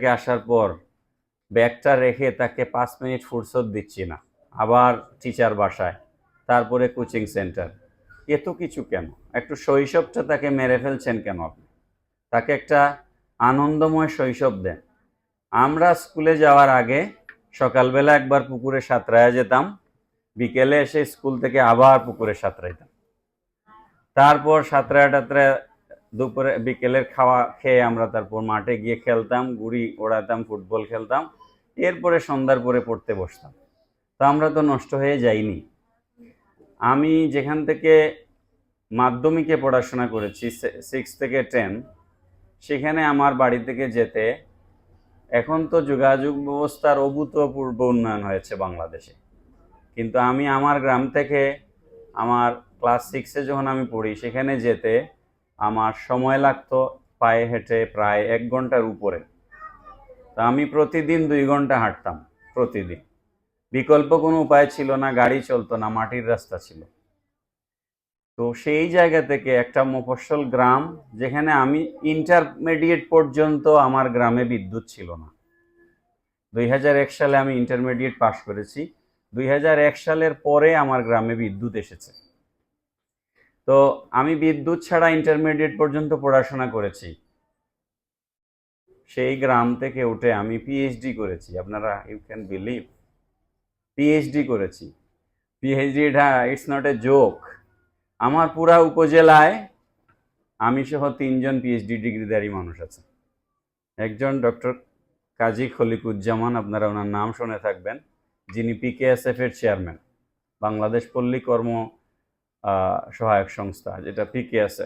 থেকে আসার পর ব্যাগটা রেখে তাকে পাঁচ মিনিট ফুরসত দিচ্ছি না। আবার টিচার বাসায়, তারপরে কোচিং সেন্টার এত কিছু কেন? একটু শৈশবটা তাকে মেরে ফেলছেন কেন আপনি? তাকে একটা আনন্দময় শৈশব দেন। আমরা স্কুলে যাওয়ার আগে সকালবেলা একবার পুকুরে সাঁতরায় যেতাম, বিকেলে এসে স্কুল থেকে আবার পুকুরে সাঁতরাইতাম। তারপর সাঁতরায় টাতরায় দুপুরে বিকেলের খাওয়া খেয়ে আমরা তারপর মাঠে গিয়ে খেলতাম, গুড়ি ওড়াতাম, ফুটবল খেলতাম। এরপরে সন্ধ্যার পরে পড়তে বসতাম। তো আমরা তো নষ্ট হয়ে যাইনি। আমি যেখান থেকে মাধ্যমিকে পড়াশোনা করেছি সিক্স থেকে টেন সেখানে আমার বাড়ি থেকে যেতে এখন তো যোগাযোগ ব্যবস্থার অভূতপূর্ব উন্নয়ন হয়েছে বাংলাদেশে। কিন্তু আমি আমার গ্রাম থেকে আমার ক্লাস সিক্সে যখন আমি পড়ি, সেখানে যেতে আমার সময় লাগতো পায়ে হেঁটে প্রায় এক ঘণ্টার উপরে। তা আমি প্রতিদিন দুই ঘণ্টা হাঁটতাম, প্রতিদিন। বিকল্প কোনো উপায় ছিল না, গাড়ি চলতো না, মাটির রাস্তা ছিল। তো সেই জায়গা থেকে একটা মফস্বল গ্রাম, যেখানে আমি ইন্টারমিডিয়েট পর্যন্ত আমার গ্রামে বিদ্যুৎ ছিল না। দুই এক সালে আমি ইন্টারমিডিয়েট পাশ করেছি। দুই হাজার এক সালের পরে আমার গ্রামে বিদ্যুৎ এসেছে। তো আমি বিদ্যুৎ ছাড়া ইন্টারমিডিয়েট পর্যন্ত পড়াশোনা করেছি। সেই গ্রাম থেকে উঠে আমি পিএইচডি করেছি। আপনারা ইউ ক্যান বিলিভ পিএইচডি করেছি। PhD it's not a joke আমার পুরা উপজেলায় আমি সহ তিনজন পিএইচডি ডিগ্রিধারী মানুষ আছে। একজন ডক্টর কাজী খলিকুজ্জামান, আপনারা ওনার নাম শুনে থাকবেন, যিনি পিকেএসএফ এর চেয়ারম্যান বাংলাদেশ পল্লী কর্ম সহায়ক সংস্থা, যেটা পিকে আছে।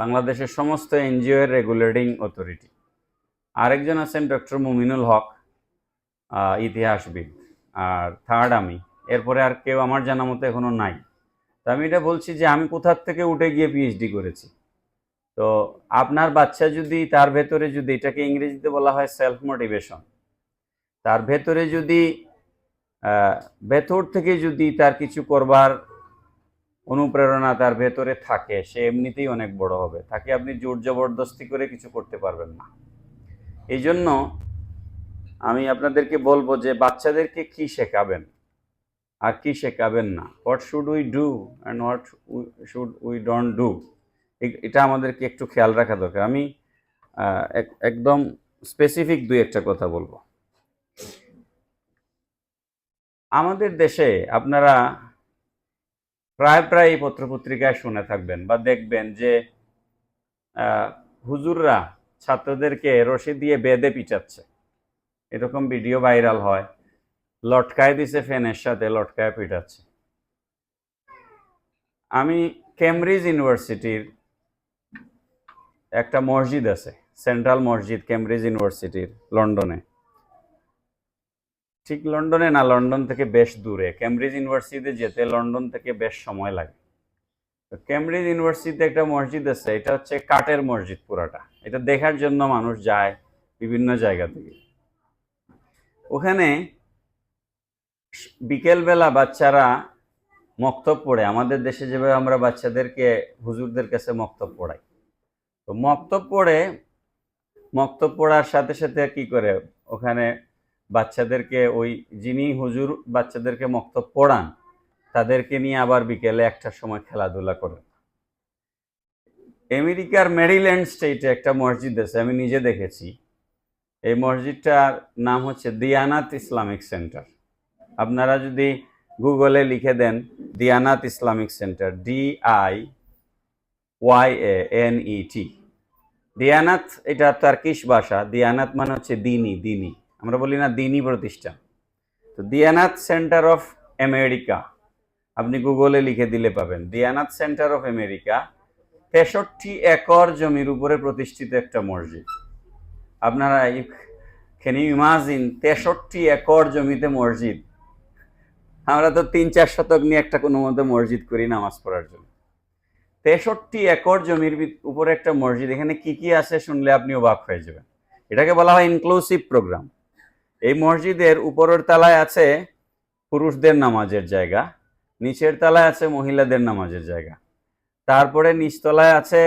বাংলাদেশের সমস্ত এনজিও এর রেগুলেটিং অথরিটি আরেকজন আছেন ডক্টর মুমিনুল হক ইতিহাসবিদ, আর থার্ড আমি। এরপরে আর কেউ আমার জানা মতো এখনও নাই। তো আমি এটা বলছি যে আমি কোথার থেকে উঠে গিয়ে পিএইচডি করেছি। তো আপনার বাচ্চা যদি, তার ভেতরে যদি, এটাকে ইংরেজিতে বলা হয় সেলফ মোটিভেশন তার ভেতরে যদি ভেতর থেকে যদি তার কিছু করবার অনুপ্রেরণা তার ভেতরে থাকে, সে এমনিতেই অনেক বড় হবে। তাকে আপনি জোর জবরদস্তি করে কিছু করতে পারবেন না। এই জন্য আমি আপনাদেরকে বলব যে বাচ্চাদেরকে কি শেখাবেন আর কি শেখাবেন না। What should we do and what should we don't do এটা আমাদেরকে একটু খেয়াল রাখা দরকার। আমি এক- একদম স্পেসিফিক দুই একটা কথা বলব। আমাদের দেশে আপনারা প্রায় প্রায় এই পত্রপত্রিকায় শুনে থাকবেন বা দেখবেন যে হুজুররা ছাত্রদেরকে রশি দিয়ে বেঁধে পিটাচ্ছে। এরকম ভিডিও ভাইরাল হয়। লটকায় দিছে ফ্যানের সাথে, লটকায় পিটাচ্ছে। আমি কেমব্রিজ ইউনিভার্সিটির একটা মসজিদ আছে, সেন্ট্রাল মসজিদ, কেমব্রিজ ইউনিভার্সিটির, লন্ডনে। ঠিক লন্ডনে না, লন্ডন থেকে বেশ দূরে। ক্যামব্রিজ ইউনিভার্সিটিতে যেতে লন্ডন থেকে বেশ সময় লাগে। তো কেমব্রিজ ইউনিভার্সিটিতে একটা মসজিদ আছে, এটা হচ্ছে কাঠের মসজিদ পুরাটা। এটা দেখার জন্য মানুষ যায় বিভিন্ন জায়গা থেকে। ওখানে বিকেলবেলা বাচ্চারা মক্তব পড়ে। আমাদের দেশে যেভাবে আমরা বাচ্চাদেরকে, হুজুরদের কাছে মক্তব পড়াই। তো মক্তব পড়ে, মক্তব পড়ার সাথে সাথে কি করে? ওখানে বাচ্চাদেরকে ওই যিনি হুজুর বাচ্চাদেরকে মক্তব পড়ান, তাদেরকে নিয়ে আবার বিকেলে একটার সময় খেলাধুলা করে আমেরিকার মেরিল্যান্ড স্টেটে একটা মসজিদ আছে, আমি নিজে দেখেছি। এই মসজিদটার নাম হচ্ছে দিয়ানাত ইসলামিক সেন্টার। আপনারা যদি গুগলে লিখে দেন, Diyanet Islamic center, D I Y A N E T. Diyanet, এটা তার তার্কিশ ভাষা, দিয়ানাত মানে হচ্ছে দিনী দিনী। আমরা বলি না দিনী প্রতিষ্ঠান তো দিয়ানাত সেন্টার অফ আমেরিকা, আপনি গুগলে লিখে দিলে পাবেন। দিয়ানাথ সেন্টার অফ আমেরিকা, তেষট্টি একর জমির উপরে প্রতিষ্ঠিত একটা মসজিদ। আপনারা ক্যান ইউ ইমাজিন তেষট্টি একর জমিতে মসজিদ? আমরা তো তিন চার শতক নিয়ে একটা কোনো মতো মসজিদ করি নামাজ পড়ার জন্য। তেষট্টি একর জমির উপরে একটা মসজিদ, এখানে কি কি আছে শুনলে আপনি অবাক হয়ে যাবেন। এটাকে বলা হয় ইনক্লুসিভ প্রোগ্রাম এই মসজিদের উপরের তলায় আছে পুরুষদের নামাজের জায়গা, নিচের তলায় আছে মহিলাদের নামাজের জায়গা। তারপরে নিচতলায় আছে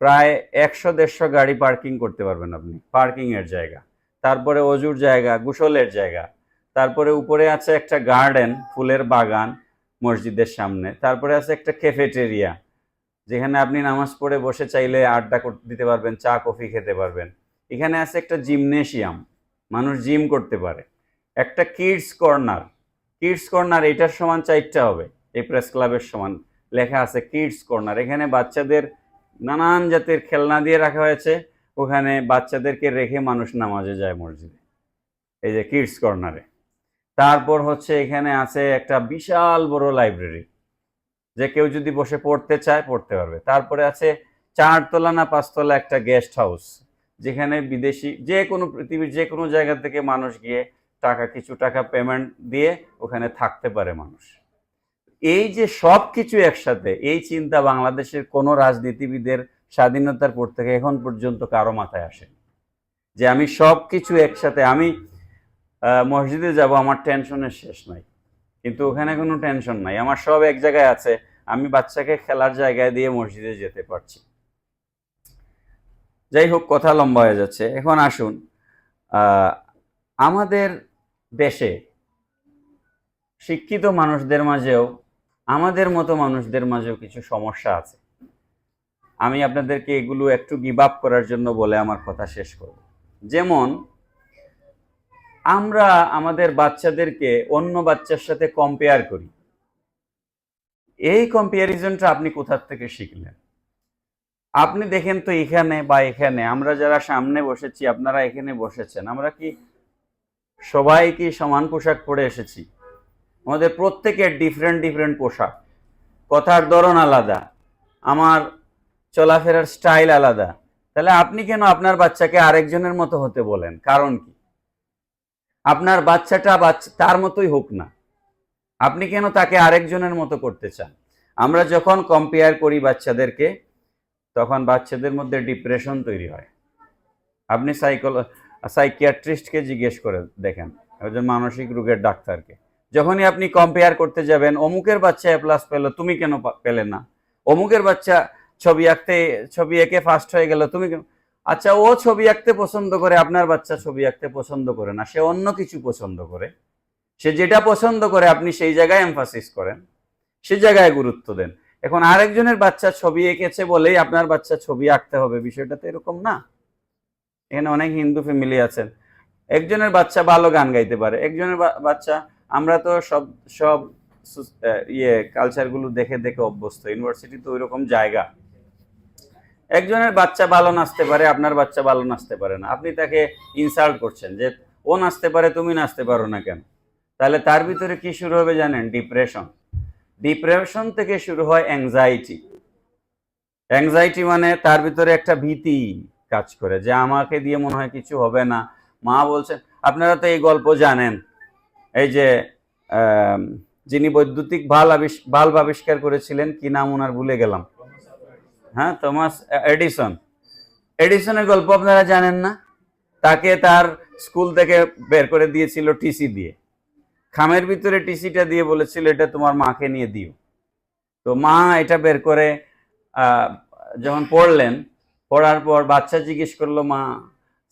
প্রায় একশো দেড়শো গাড়ি পার্কিং করতে পারবেন আপনি পার্কিং এর জায়গা। তারপরে অজুর জায়গা, গোসলের জায়গা। তারপরে উপরে আছে একটা গার্ডেন, ফুলের বাগান মসজিদের সামনে। তারপরে আছে একটা ক্যাফেটেরিয়া, যেখানে আপনি নামাজ পড়ে বসে চাইলে আড্ডা দিতে পারবেন, চা, কফি খেতে পারবেন। এখানে আছে একটা জিমনেশিয়াম মানুষ জিম করতে পারে। একটা কিডস কর্নার কিডস কর্নার এটার সমান চারটা হবে, এই প্রেস ক্লাবের সমান। লেখা আছে কিডস কর্নার, এখানে বাচ্চাদের নানান জাতের খেলনা দিয়ে রাখা হয়েছে, ওখানে বাচ্চাদেরকে রেখে মানুষ নামাজে যায় মসজিদে, এই যে কিডস কর্নারে। তারপর হচ্ছে এখানে আছে একটা বিশাল বড় লাইব্রেরি, যে কেউ যদি বসে পড়তে চায় পড়তে পারবে। তারপরে আছে চারতলা না পাঁচতলা একটা গেস্ট হাউস যেখানে বিদেশি যে কোনো পৃথিবীর যে কোনো জায়গা থেকে মানুষ গিয়ে টাকা, কিছু টাকা পেমেন্ট দিয়ে ওখানে থাকতে পারে মানুষ। এই যে সব কিছু একসাথে, এই চিন্তা বাংলাদেশের কোনো রাজনীতিবিদের স্বাধীনতার পর থেকে এখন পর্যন্ত কারও মাথায় আসে যে আমি সব কিছু একসাথে, আমি মসজিদে যাব, আমার টেনশনের শেষ নাই। কিন্তু ওখানে কোনো টেনশন নাই। আমার সব এক জায়গায় আছে, আমি বাচ্চাকে খেলার জায়গায় দিয়ে মসজিদে যেতে পারছি। যাই হোক, কথা লম্বা হয়ে যাচ্ছে। এখন আসুন আমাদের দেশে শিক্ষিত মানুষদের মাঝেও, আমাদের মতো মানুষদের মাঝেও কিছু সমস্যা আছে। আমি আপনাদেরকে এগুলো একটু গিভ আপ করার জন্য বলে আমার কথা শেষ করব। যেমন, আমরা আমাদের বাচ্চাদেরকে অন্য বাচ্চার সাথে কম্পেয়ার করি। এই কম্পারিজনটা আপনি কোথার থেকে শিখলেন? আপনি দেখেন তো এখানে বা এখানে, আমরা যারা সামনে বসেছি, আপনারা এখানে বসেছেন, আমরা কি সবাই কি সমান পোশাক পরে এসেছি? আমাদের প্রত্যেকের ডিফারেন্ট ডিফারেন্ট পোশাক। কথার ধরন আলাদা, আমার চলাফেরার স্টাইল আলাদা। তাহলে আপনি কেন আপনার বাচ্চাকে আরেকজনের মতো হতে বলেন? কারণ কি? আপনার বাচ্চাটা বাচ্চা, তার মতোই হোক না। আপনি কেন তাকে আরেকজনের মতো করতে চান? আমরা যখন কম্পেয়ার করি বাচ্চাদেরকে তখন বাচ্চাদের মধ্যে ডিপ্রেশন তৈরি হয়। আপনি সাইকোলো সাইকিয়াট্রিস্টকে জিজ্ঞেস করে দেখেন, একজন মানসিক রোগের ডাক্তারকে। যখনই আপনি কম্পেয়ার করতে যাবেন, অমুকের বাচ্চা এ প্লাস পেল, তুমি কেন পেলে না? অমুকের বাচ্চা ছবি আঁকতে, ছবি এঁকে ফার্স্ট হয়ে গেল, তুমি কেন আচ্ছা ও ছবি আঁকতে পছন্দ করে, আপনার বাচ্চা ছবি আঁকতে পছন্দ করে না, সে অন্য কিছু পছন্দ করে। সে যেটা পছন্দ করে, আপনি সেই জায়গায় এমফাসিস করেন, সে জায়গায় গুরুত্ব দেন। এখন আরেকজনের বাচ্চা ছবি এঁকেছে বলেই আপনার বাচ্চা ছবি আঁকতে হবে। বিষয়টা তো এরকম না। এখানে অনেক হিন্দু ফ্যামিলি আছেন। একজনের বাচ্চা ভালো গান গাইতে পারে। একজনের বাচ্চা, আমরা তো সব সব ইয়ে কালচারগুলো দেখে দেখে অভ্যস্ত। ইউনিভার্সিটি তো ওইরকম জায়গা। একজনের বাচ্চা ভালো নাচতে পারে, আপনার বাচ্চা ভালো নাচতে পারে না। আপনি তাকে ইনসাল্ট করছেন যে, ও নাচতে পারে, তুমি নাচতে পারো না কেন? তাহলে তার ভিতরে কি শুরু হবে জানেন? ডিপ্রেশন ডিপ্রেশন থেকে শুরু হয় অ্যাংজাইটি অ্যাংজাইটি মানে তার ভিতরে একটা ভীতি কাজ করে যে আমাকে দিয়ে মনে হয় কিছু হবে না। মা বলছেন, আপনারা তো এই গল্প জানেন। এই যে যিনি বৈদ্যুতিক ভালো আবিষ, বাল্ব আবিষ্কার করেছিলেন, কি নাম ওনার ভুলে গেলাম। হ্যাঁ থমাস এডিসন এডিসনের গল্প আপনারা জানেন না? তাকে তার স্কুল থেকে বের করে দিয়েছিল টিসি দিয়ে। খামের ভিতরে টিসিটা দিয়ে বলেছিল, এটা তোমার মাকে নিয়ে দিও। তো মা এটা বের করে যখন পড়লেন, পড়ার পর বাচ্চা জিজ্ঞেস করল, মা,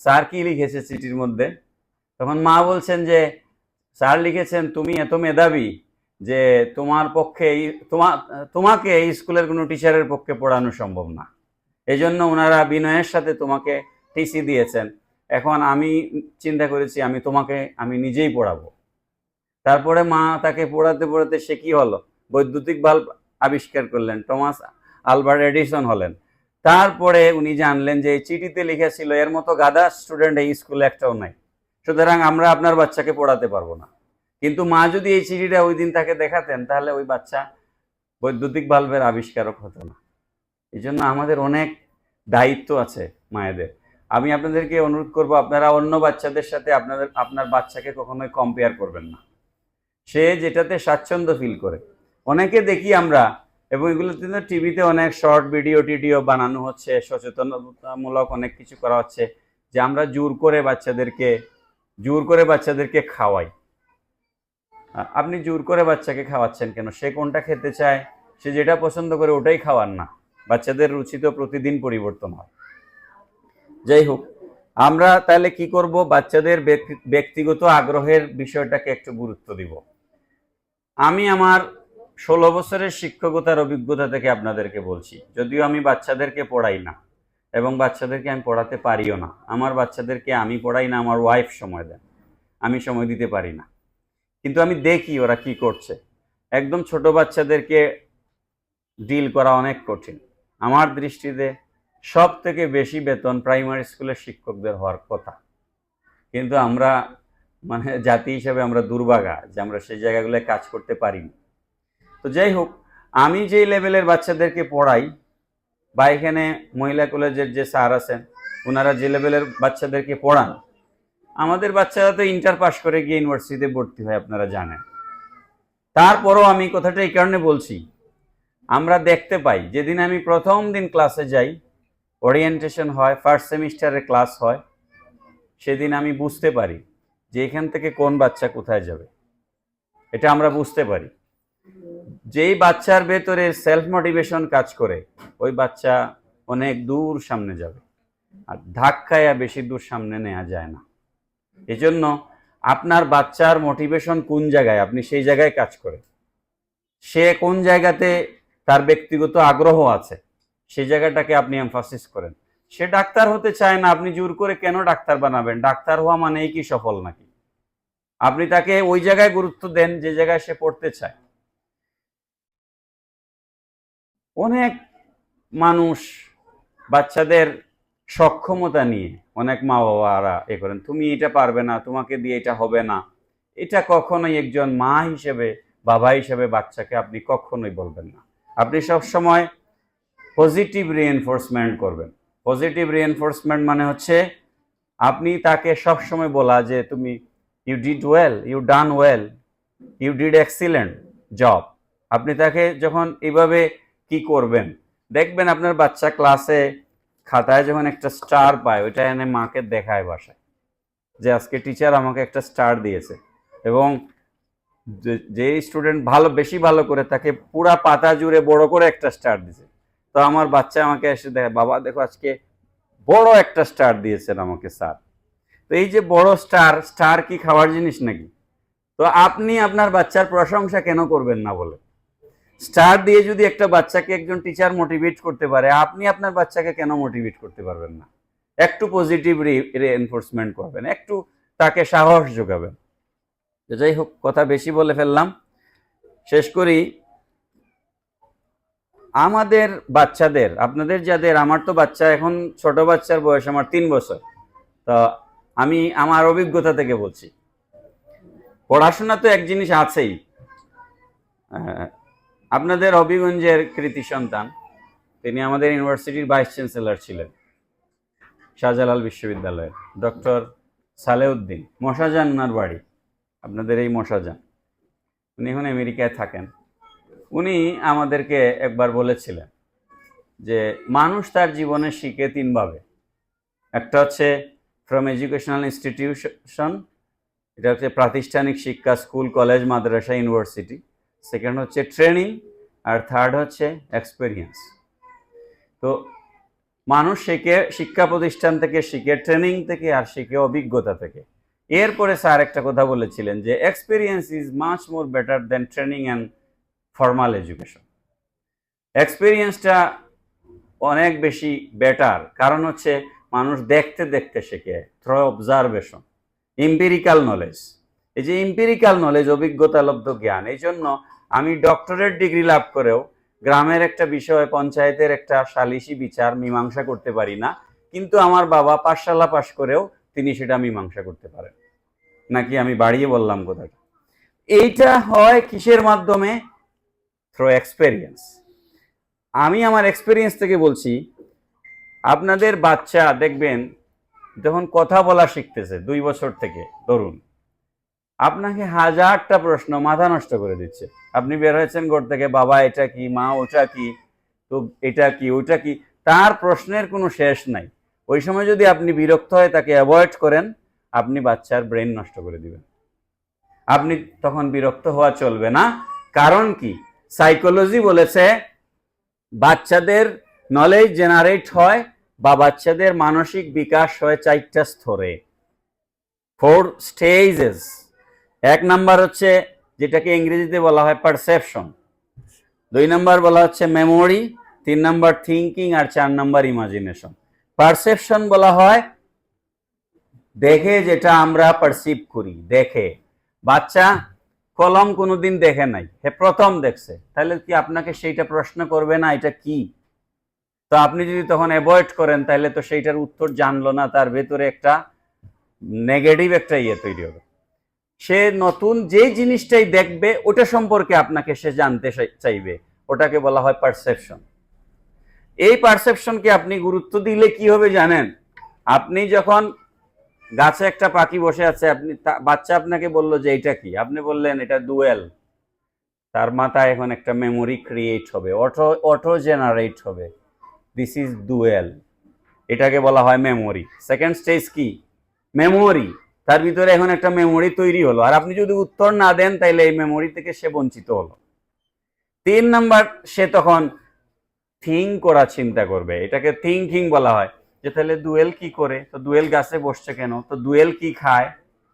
স্যার কি লিখেছে চিঠির মধ্যে? তখন মা বলছেন যে, স্যার লিখেছেন, তুমি এত মেধাবী যে তোমার পক্ষে তোমা, তোমাকে এই স্কুলের কোনো টিচারের পক্ষে পড়ানো সম্ভব না। এই জন্য ওনারা বিনয়ের সাথে তোমাকে টিসি দিয়েছেন। এখন আমি চিন্তা করেছি, আমি তোমাকে, আমি নিজেই পড়াবো। তারপরে মা তাকে পড়াতে পড়াতে সে কি হলো? বৈদ্যুতিক বাল্ব আবিষ্কার করলেন, টমাস আলবার্ট এডিসন হলেন। তারপরে উনি জানলেন যে চিঠিতে লিখেছিল এর মতো গাদা স্টুডেন্ট এই স্কুলে একটাও নাই। সুতরাং আমরা আপনার বাচ্চাকে পড়াতে পারব না। কিন্তু মা যদি এই চিঠিটা ওই দিন তাকে দেখাতেন, তাহলে ওই বাচ্চা বৈদ্যুতিক বাল্বের আবিষ্কারক হতো না। এই জন্য আমাদের অনেক দায়িত্ব আছে মায়েদের। আমি আপনাদেরকে অনুরোধ করব, আপনারা অন্য বাচ্চাদের সাথে আপনাদের, আপনার বাচ্চাকে কখনোই কম্পেয়ার করবেন না। সে যেটাতে স্বাচ্ছন্দ্য ফিল করে। অনেকে দেখি আমরা, এবং এগুলোতে তো টিভিতে অনেক শর্ট ভিডিও টিডিও বানানো হচ্ছে, সচেতনতামূলক অনেক কিছু করা হচ্ছে, যে আমরা জোর করে বাচ্চাদেরকে, জোর করে বাচ্চাদেরকে খাওয়াই। আপনি জোর করে বাচ্চাকে খাওয়াচ্ছেন কেন? সে কোনটা খেতে চায়? সে যেটা পছন্দ করে ওটাই খাওয়ার না। বাচ্চাদের রুচি তো প্রতিদিন পরিবর্তন হয়। যাই হোক, আমরা তাহলে কি করব? বাচ্চাদের ব্যক্তি- ব্যক্তিগত আগ্রহের বিষয়টাকে একটু গুরুত্ব দিব। আমি আমার ষোলো বছরের শিক্ষকতার অভিজ্ঞতা থেকে আপনাদেরকে বলছি, যদিও আমি বাচ্চাদেরকে পড়াই না এবং বাচ্চাদেরকে আমি পড়াতে পারিও না। আমার বাচ্চাদেরকে আমি পড়াই না, আমার ওয়াইফ সময় দেন আমি সময় দিতে পারি না। কিন্তু আমি দেখি ওরা কি করছে। একদম ছোট বাচ্চাদেরকে ডিল করা অনেক কঠিন। আমার দৃষ্টিতে সব থেকে বেশি বেতন প্রাইমারি স্কুলের শিক্ষকদের হওয়ার কথা। কিন্তু আমরা মানে জাতি হিসাবে আমরা দুর্ভাগা যে আমরা সেই জায়গাগুলো কাজ করতে পারিনি। তো যাই হোক, আমি যেই লেভেলের বাচ্চাদেরকে পড়াই, বা এখানে মহিলা কলেজের যে স্যার আছেন ওনারা যে লেভেলের বাচ্চাদেরকে পড়ান, আমাদের বাচ্চারা তো ইন্টার পাস করে গিয়ে ইউনিভার্সিটিতে ভর্তি হয়, আপনারা জানেন। তারপরও আমি কথাটা এই কারণে বলছি, আমরা দেখতে পাই, যেদিন আমি প্রথম দিন ক্লাসে যাই ওরিয়েন্টেশন হয় ফার্স্ট সেমিস্টারে ক্লাস হয়, সেদিন আমি বুঝতে পারি যে এখান থেকে কোন বাচ্চা কোথায় যাবে? এটা আমরা বুঝতে পারি। যেই বাচ্চার ভেতরে সেলফ মোটিভেশন কাজ করে, ওই বাচ্চা অনেক দূর সামনে যাবে। আর ধাক্কায় বেশি দূর সামনে নেওয়া যায় না। এজন্য আপনার বাচ্চার মোটিভেশন কোন জায়গায়? আপনি সেই জায়গায় কাজ করে সে কোন জায়গাতে তার ব্যক্তিগত আগ্রহ আছে সেই জায়গাটাকে আপনি এমফাসিস করেন। সে ডাক্তার হতে চায় না, আপনি জোর করে কেন ডাক্তার বানাবেন? ডাক্তার হওয়া মানেই কি সফল নাকি? আপনি তাকে ওই জায়গায় গুরুত্ব দেন যে জায়গায় সে পড়তে চায়। অনেক মানুষ বাচ্চাদের সক্ষমতা নিয়ে অনেক মা বাবারা এ করেন, তুমি এটা পারবে না, তোমাকে দিয়ে এটা হবে না। এটা কখনোই একজন মা হিসেবে, বাবা হিসেবে বাচ্চাকে আপনি কখনোই বলবেন না। আপনি সব সময় পজিটিভ রিএনফোর্সমেন্ট করবেন। পজিটিভ রিএনফোর্সমেন্ট মানে হচ্ছে আপনি তাকে সব সময় বলা যে, তুমি you did well you done well you did excellent job আপনি তাকে যখন এইভাবে কি করবেন? দেখবেন আপনার বাচ্চা ক্লাসে খাতায় যখন একটা স্টার পায়, ওইটা এনে মাকে দেখায় বাসায় যে আজকে টিচার আমাকে একটা স্টার দিয়েছে। এবং যে- স্টুডেন্ট ভালো, বেশি ভালো করে তাকে পুরা পাতা জুড়ে বড় করে একটা স্টার দিছে তো আমার বাচ্চা আমাকে এসে দেখে, বাবা, দেখো আজকে বড় একটা স্টার দিয়েছেন আমাকে স্যার তো এই যে বড় স্টার স্টার কি খাওয়ার জিনিস নাকি? তো আপনি আপনার বাচ্চার প্রশংসা কেন করবেন না বলে? স্টার দিয়ে যদি একটা বাচ্চাকে একজন টিচার মোটিভেট করতে পারে, আপনি আপনার বাচ্চাকে কেন মোটিভেট করতে পারবেন না? একটু পজিটিভ রিএনফোর্সমেন্ট করবেন, একটু তাকে সাহস যোগাবেন। তো যাই হোক, কথা বেশি বলে ফেললাম। শেষ করি। আমাদের বাচ্চাদের, আপনাদের যাদের, আমার তো বাচ্চা এখন ছোট বাচ্চার বয়স আমার তিন বছর। তো আমি আমার অভিজ্ঞতা থেকে বলছি। পড়াশোনা তো এক জিনিস আছেই। আপনাদের হবিগঞ্জের কৃতি সন্তান, তিনি আমাদের ইউনিভার্সিটির ভাইস চ্যান্সেলর ছিলেন, শাহজালাল বিশ্ববিদ্যালয়ের, ডক্টর সালেউদ্দিন, মশাজান ওনার বাড়ি, আপনাদের এই মশাজান। উনি এখন আমেরিকায় থাকেন। উনি আমাদেরকে একবার বলেছিলেন যে, মানুষ তার জীবনে শিখে তিনভাবে একটা হচ্ছে ফ্রম এডুকেশনাল ইনস্টিটিউশন এটা হচ্ছে প্রাতিষ্ঠানিক শিক্ষা স্কুল কলেজ মাদ্রাসা ইউনিভার্সিটি সেকেন্ড হচ্ছে ট্রেনিং আর থার্ড হচ্ছে এক্সপেরিয়েন্স তো মানুষ শিখে শিক্ষা প্রতিষ্ঠান থেকে, শিখে ট্রেনিং থেকে, আর শিখে অভিজ্ঞতা থেকে। এরপরে স্যার একটা কথা বলেছিলেন যে experience is much more better than training and formal education এক্সপিরিয়েন্সটা অনেক বেশি বেটার কারণ হচ্ছে মানুষ দেখতে দেখতে শেখে থ্রো অবজারভেশন ইম্পিরিক্যাল নলেজ এই যে ইম্পিরিক্যাল নলেজ অভিজ্ঞতালব্ধ জ্ঞান, এই জন্য আমি ডক্টরেট ডিগ্রি লাভ করেও গ্রামের একটা বিষয় পঞ্চায়েতের একটা সালিশি বিচার মীমাংসা করতে পারি না, কিন্তু আমার বাবা পাঠশালা পাশ করেও তিনি সেটা মীমাংসা করতে পারেন। নাকি আমি বাড়িয়ে বললাম কথাটা? এইটা হয় কিসের মাধ্যমে? থ্রো এক্সপেরিয়েন্স আমি আমার এক্সপেরিয়েন্স থেকে বলছি আপনাদের বাচ্চা, দেখবেন, যখন কথা বলা শিখতেছে দুই বছর থেকে, ধরুন। আপনাকে হাজারটা প্রশ্ন মাথা নষ্ট করে দিচ্ছে। আপনি বের হয়েছেন ঘর থেকে, বাবা, এটা কি, মা, ওটা কি, তো এটা কি, ওটা কি, তার প্রশ্নের কোনো শেষ নাই। ওই সময় যদি আপনি বিরক্ত হয়ে তাকে অ্যাভয়েড করেন, আপনি বাচ্চার ব্রেন নষ্ট করে দিবেন। আপনি তখন বিরক্ত হওয়া চলবে না। কারণ কি? সাইকোলজি বলেছে, বাচ্চাদের নলেজ জেনারেট হয় বা বাচ্চাদের মানসিক বিকাশ হয় চারটা স্তরে। ফোর স্টেজেস এক নাম্বার হচ্ছে যেটাকে ইংরেজিতে বলা হয় পারসেপশন দুই নাম্বার বলা হচ্ছে মেমোরি তিন নাম্বার থিঙ্কিং আর চার নাম্বার ইমাজিনেশন পারসেপশন বলা হয় দেখে যেটা আমরা পারসিভ করি, দেখে। বাচ্চা কলম কোনোদিন দেখে নাই, হে প্রথম দেখছে। তাহলে কি আপনাকে সেইটা প্রশ্ন করবে না, এটা কি? তো আপনি যদি তখন অ্যাভয়েড করেন, তাহলে তো সেইটার উত্তর জানলো না, তার ভেতরে একটা নেগেটিভ একটা ইয়ে তৈরি হবে। সে নতুন যে জিনিসটাই দেখবে, ওটা সম্পর্কে আপনাকে সে জানতে চাই- চাইবে। ওটাকে বলা হয় পারসেপশন এই পারসেপশনকে আপনি গুরুত্ব দিলে কি হবে জানেন? আপনি যখন গাছে একটা পাখি বসে আছে, আপনি বাচ্চা আপনাকে বলল যে এটা কি? আপনি বললেন, এটা ডুয়েল তার মাথায় এখন একটা মেমোরি ক্রিয়েট হবে অটো অটো জেনারেট হবে। দিস ইজ ডুয়েল এটাকে বলা হয় মেমোরি সেকেন্ড স্টেজ কি? মেমোরি তার ভিতরে এখন একটা মেমোরি তৈরি হলো। আর আপনি যদি উত্তর না দেন তাহলে এই মেমোরি থেকে সে বঞ্চিত হলো। তিন নাম্বার, সে তখন থিঙ্ক করা চিন্তা করবে। এটাকে থিঙ্কিং বলা হয়। যে তাহলে দুয়েল কি করে? তো দুয়েল গাছে বসছে কেন? তো দুয়েল কি খায়?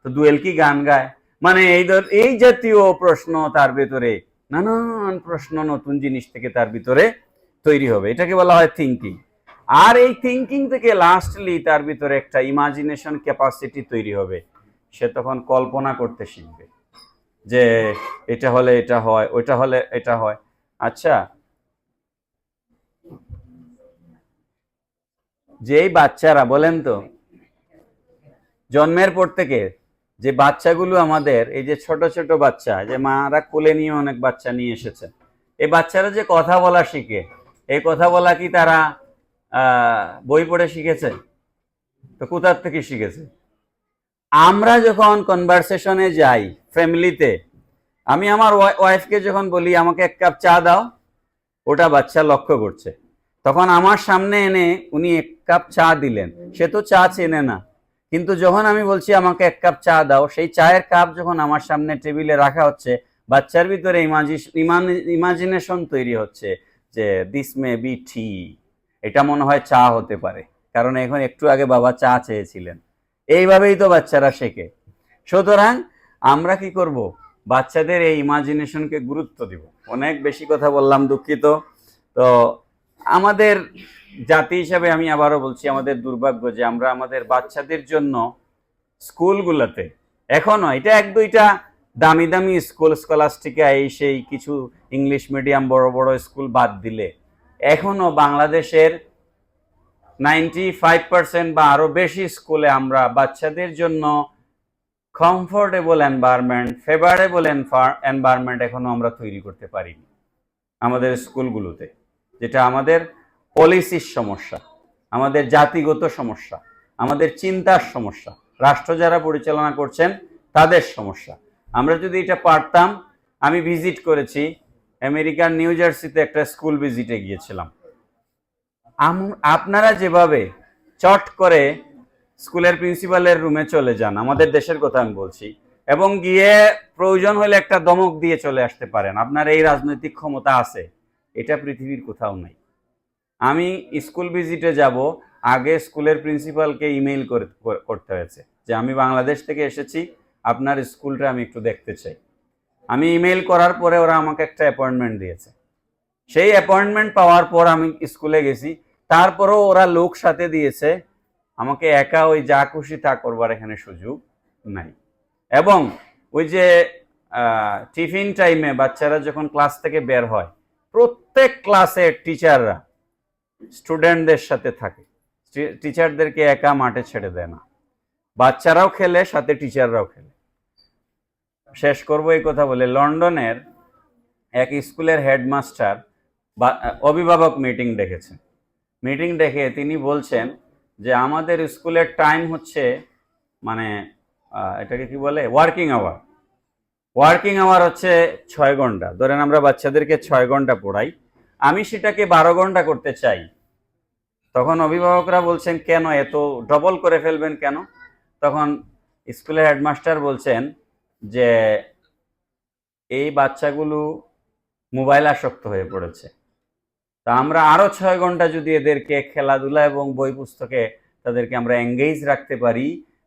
তো দুয়েল কি গান গায়? মানে এই ধর, এই জাতীয় প্রশ্ন তার ভেতরে। নানান প্রশ্ন নতুন জিনিস থেকে তার ভিতরে তৈরি হবে। এটাকে বলা হয় থিঙ্কিং আর এই থিঙ্কিং থেকে লাস্টলি তার ভিতরে একটা ইমাজিনেশন ক্যাপাসিটি তৈরি হবে। সে তখন কল্পনা করতে শিখবে যে এটা হলে এটা হয়, ওইটা হলে এটা হয়। আচ্ছা। যেই বাচ্চারা, বলেন তো, জন্মের পর থেকে যে বাচ্চাগুলো আমাদের, এই যে ছোট ছোট বাচ্চা, যে মারা কোলে নিয়ে অনেক বাচ্চা নিয়ে এসেছে, এই বাচ্চারা যে কথা বলা শিখে এই কথা বলা কি তারা বই পড়ে শিখেছে? তো কোথার থেকে শিখেছে? আমরা যখন কনভারসেশনে যাই ফ্যামিলিতে আমি আমার ওয়াইফকে যখন বলি, আমাকে এক কাপ চা দাও। ওটা বাচ্চা লক্ষ্য করছে। তখন আমার সামনে এনে উনি এক কাপ চা দিলেন। সে তো চা চেনে না। কিন্তু যখন আমি বলছি, আমাকে এক কাপ চা দাও, সেই চায়ের কাপ যখন আমার সামনে টেবিলে রাখা হচ্ছে, বাচ্চার ভিতরে ইমাজিনেশন তৈরি হচ্ছে। যে দিস মে বি টি এটা মনে হয় চা হতে পারে। কারণ এখন একটু আগে বাবা চা চেয়েছিলেন। এইভাবেই তো বাচ্চারা শেখে। সুতরাং আমরা কি করব? বাচ্চাদের এই ইমাজিনেশনকে গুরুত্ব দিব। অনেক বেশি কথা বললাম, দুঃখিত। তো আমাদের জাতি হিসাবে আমি আবারও বলছি, আমাদের দুর্ভাগ্য যে আমরা আমাদের বাচ্চাদের জন্য স্কুলগুলোতে, এখনও এটা এক দুইটা দামি দামি স্কুল স্কলাস্টিকা এই সেই কিছু ইংলিশ মিডিয়াম বড় বড় স্কুল বাদ দিলে। এখনও বাংলাদেশের নাইনটি ফাইভ পার্সেন্ট বা আরও বেশি স্কুলে আমরা বাচ্চাদের জন্য কমফোর্টেবল এনভায়রনমেন্ট ফেভারেবল এনভায়রনমেন্ট এখনও আমরা তৈরি করতে পারিনি আমাদের স্কুলগুলোতে। যেটা আমাদের পলিসির সমস্যা, আমাদের জাতিগত সমস্যা, আমাদের চিন্তার সমস্যা, রাষ্ট্র যারা পরিচালনা করছেন তাদের সমস্যা। আমরা যদি এটা পারতাম, আমি ভিজিট করেছি আমেরিকার নিউ জার্সিতে একটা স্কুল ভিজিটে গিয়েছিলাম। আপনারা যেভাবে চট করে স্কুলের প্রিন্সিপালের রুমে চলে যান, আমাদের দেশের কথা আমি বলছি, এবং গিয়ে প্রয়োজন হলে একটা দমক দিয়ে চলে আসতে পারেন, আপনার এই রাজনৈতিক ক্ষমতা আছে, এটা পৃথিবীর কোথাও নাই। আমি স্কুল ভিজিটে যাব, আগে স্কুলের প্রিন্সিপালকে ইমেইল করতে হয়েছে যে আমি বাংলাদেশ থেকে এসেছি আপনার স্কুলটা আমি একটু দেখতে চাই। আমি ইমেল করার পরে ওরা আমাকে একটা অ্যাপয়েন্টমেন্ট দিয়েছে। সেই অ্যাপয়েন্টমেন্ট পাওয়ার পর আমি স্কুলে গেছি। তারপরেও ওরা লোক সাথে দিয়েছে। আমাকে একা ওই যা খুশি তা করবার এখানে সুযোগ নাই। এবং ওই যে টিফিন টাইমে বাচ্চারা যখন ক্লাস থেকে বের হয়, প্রত্যেক ক্লাসের টিচাররা স্টুডেন্টদের সাথে থাকে। টিচারদেরকে একা মাঠে ছেড়ে দেয় না। বাচ্চারাও খেলে, সাথে টিচাররাও খেলে। শেষ করব এই কথা বলে। লন্ডনের এক স্কুলের হেডমাস্টার বা, অভিভাবক মিটিং ডেকেছেন। মিটিং ডেকে তিনি বলছেন যে, আমাদের স্কুলের টাইম হচ্ছে মানে এটাকে কি বলে? Working hour. ওয়ার্কিং আওয়ার হচ্ছে ছয় ঘণ্টা। ধরেন আমরা বাচ্চাদেরকে ছয় ঘণ্টা পড়াই। আমি সেটাকে বারো ঘণ্টা করতে চাই। তখন অভিভাবকরা বলছেন, কেন এত ডবল করে ফেলবেন কেন? তখন স্কুলের হেডমাস্টার বলছেন যে এই বাচ্চাগুলো মোবাইল আসক্ত হয়ে পড়েছে। তা আমরা আরও ছয় ঘণ্টা যদি এদেরকে খেলাধুলা এবং বই পুস্তকে তাদেরকে আমরা এঙ্গেজ রাখতে পারি,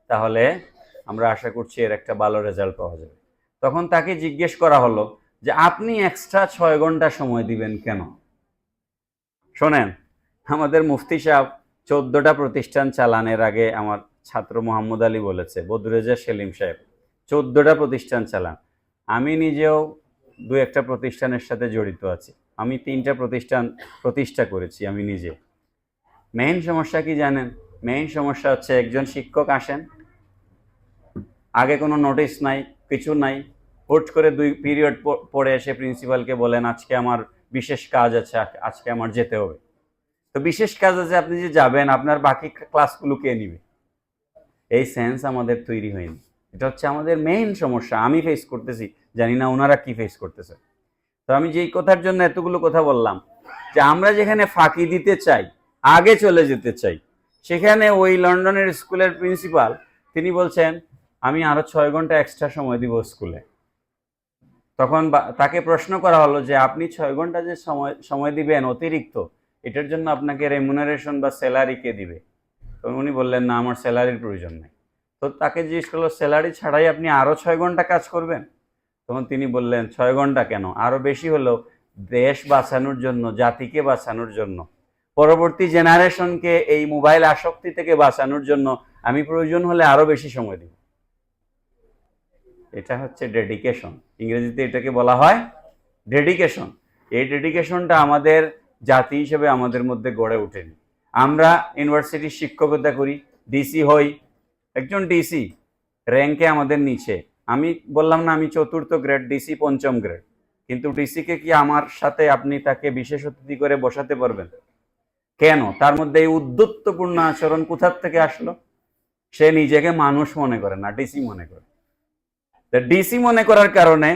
তাহলে আমরা আশা করছি এর একটা ভালো রেজাল্ট পাওয়া যাবে। তখন তাকে জিজ্ঞেস করা হলো যে, আপনি এক্সট্রা ছয় ঘণ্টা সময় দিবেন কেন? শোনেন, আমাদের মুফতি সাহেব চোদ্দটা প্রতিষ্ঠান চালানের আগে আমার ছাত্র মোহাম্মদ আলী বলেছে, বদরুজা সেলিম সাহেব চোদ্দটা প্রতিষ্ঠান চালান। আমি নিজেও দু একটা প্রতিষ্ঠানের সাথে জড়িত আছি। আমি তিনটা প্রতিষ্ঠান প্রতিষ্ঠা করেছি আমি নিজে। মেইন সমস্যা কি জানেন? মেইন সমস্যা হচ্ছে একজন শিক্ষক আসেন, আগে কোনো নোটিশ নাই, কিছু নাই, হুট করে দুই পিরিয়ড পড়ে এসে প্রিন্সিপালকে বলেন, আজকে আমার বিশেষ কাজ আছে আজকে আমার যেতে হবে। তো বিশেষ কাজ আছে, আপনি যে যাবেন, আপনার বাকি ক্লাসগুলো কে নিবে? এই সেন্স আমাদের তৈরি হয়নি। এটা হচ্ছে আমাদের মেইন সমস্যা। আমি ফেস করতেছি, জানি না ওনারা কি ফেস করতেছে। তো আমি যেই কথার জন্য এতগুলো কথা বললাম, যে আমরা যেখানে ফাঁকি দিতে চাই, আগে চলে যেতে চাই, সেখানে ওই লন্ডনের স্কুলের প্রিন্সিপাল তিনি বলছেন, আমি আরও ছয় ঘণ্টা এক্সট্রা সময় দিব স্কুলে। তখন তাকে প্রশ্ন করা হলো যে, আপনি ছয় ঘণ্টা যে সময় সময় দিবেন অতিরিক্ত, এটার জন্য আপনাকে রেমুনারেশন বা স্যালারি কে দিবে? তখন উনি বললেন, না, আমার স্যালারির প্রয়োজন নেই। তো তাকে জিজ্ঞেস করল, স্যালারি ছাড়াই আপনি আরও ছয় ঘণ্টা কাজ করবেন? তখন তিনি বললেন, ছয় ঘণ্টা কেন? আরও বেশি হলো দেশ বাঁচানোর জন্য, জাতিকে বাঁচানোর জন্য। পরবর্তী জেনারেশনকে এই মোবাইল আসক্তি থেকে বাঁচানোর জন্য আমি প্রয়োজন হলে আরও বেশি সময় দিব। এটা হচ্ছে ডেডিকেশন। ইংরেজিতে এটাকে বলা হয় ডেডিকেশন। এই ডেডিকেশনটা আমাদের জাতি হিসেবে আমাদের মধ্যে গড়ে ওঠেনি। আমরা ইউনিভার্সিটির শিক্ষকতা করি, ডিসি হই একজন ডিসি র্যাঙ্কে আমাদের নিচে। আমি বললাম না, আমি চতুর্থ গ্রেড ডিসি পঞ্চম গ্রেড কিন্তু ডিসিকে কি আমার সাথে আপনি তাকে বিশেষ অতিথি করে বসাতে পারবেন? কেন? তার মধ্যে এই উদ্ধত্তপূর্ণ আচরণ কোথার থেকে আসলো? সে নিজেকে মানুষ মনে করে না ডিসি মনে করে। ডিসি মনে করার কারণে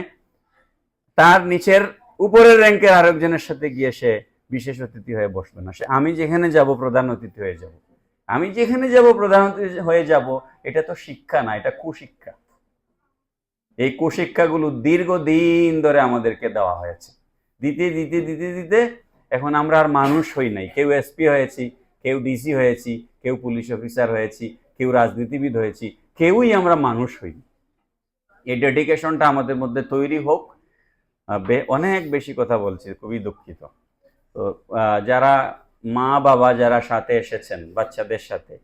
তার নিচের উপরের র্যাঙ্কের আরেকজনের সাথে গিয়ে সে বিশেষ অতিথি হয়ে বসবে না। সে আমি যেখানে যাব, প্রধান অতিথি হয়ে যাব। আমি যেখানে যাব, প্রধান অতিথি হয়ে যাব, এটা তো শিক্ষা না, এটা কুশিক্ষা। এই কুশিক্ষাগুলো দীর্ঘদিন ধরে আমাদেরকে দেওয়া হয়েছে। দিতে দিতে দিতে দিতে এখন আমরা আর মানুষ হই নাই। কেউ এসপি হয়েছি, কেউ ডিসি হয়েছি, কেউ পুলিশ অফিসার হয়েছি, কেউ রাজনীতিবিদ হয়েছি, কেউই আমরা মানুষ হইনি এই ডেডিকেশনটা আমাদের মধ্যে তৈরি হোক। অনেক বেশি কথা বলছি, খুবই দুঃখিত। তো যারা মা বাবা যারা সাথে এসেছেন বাচ্চাদের সাথে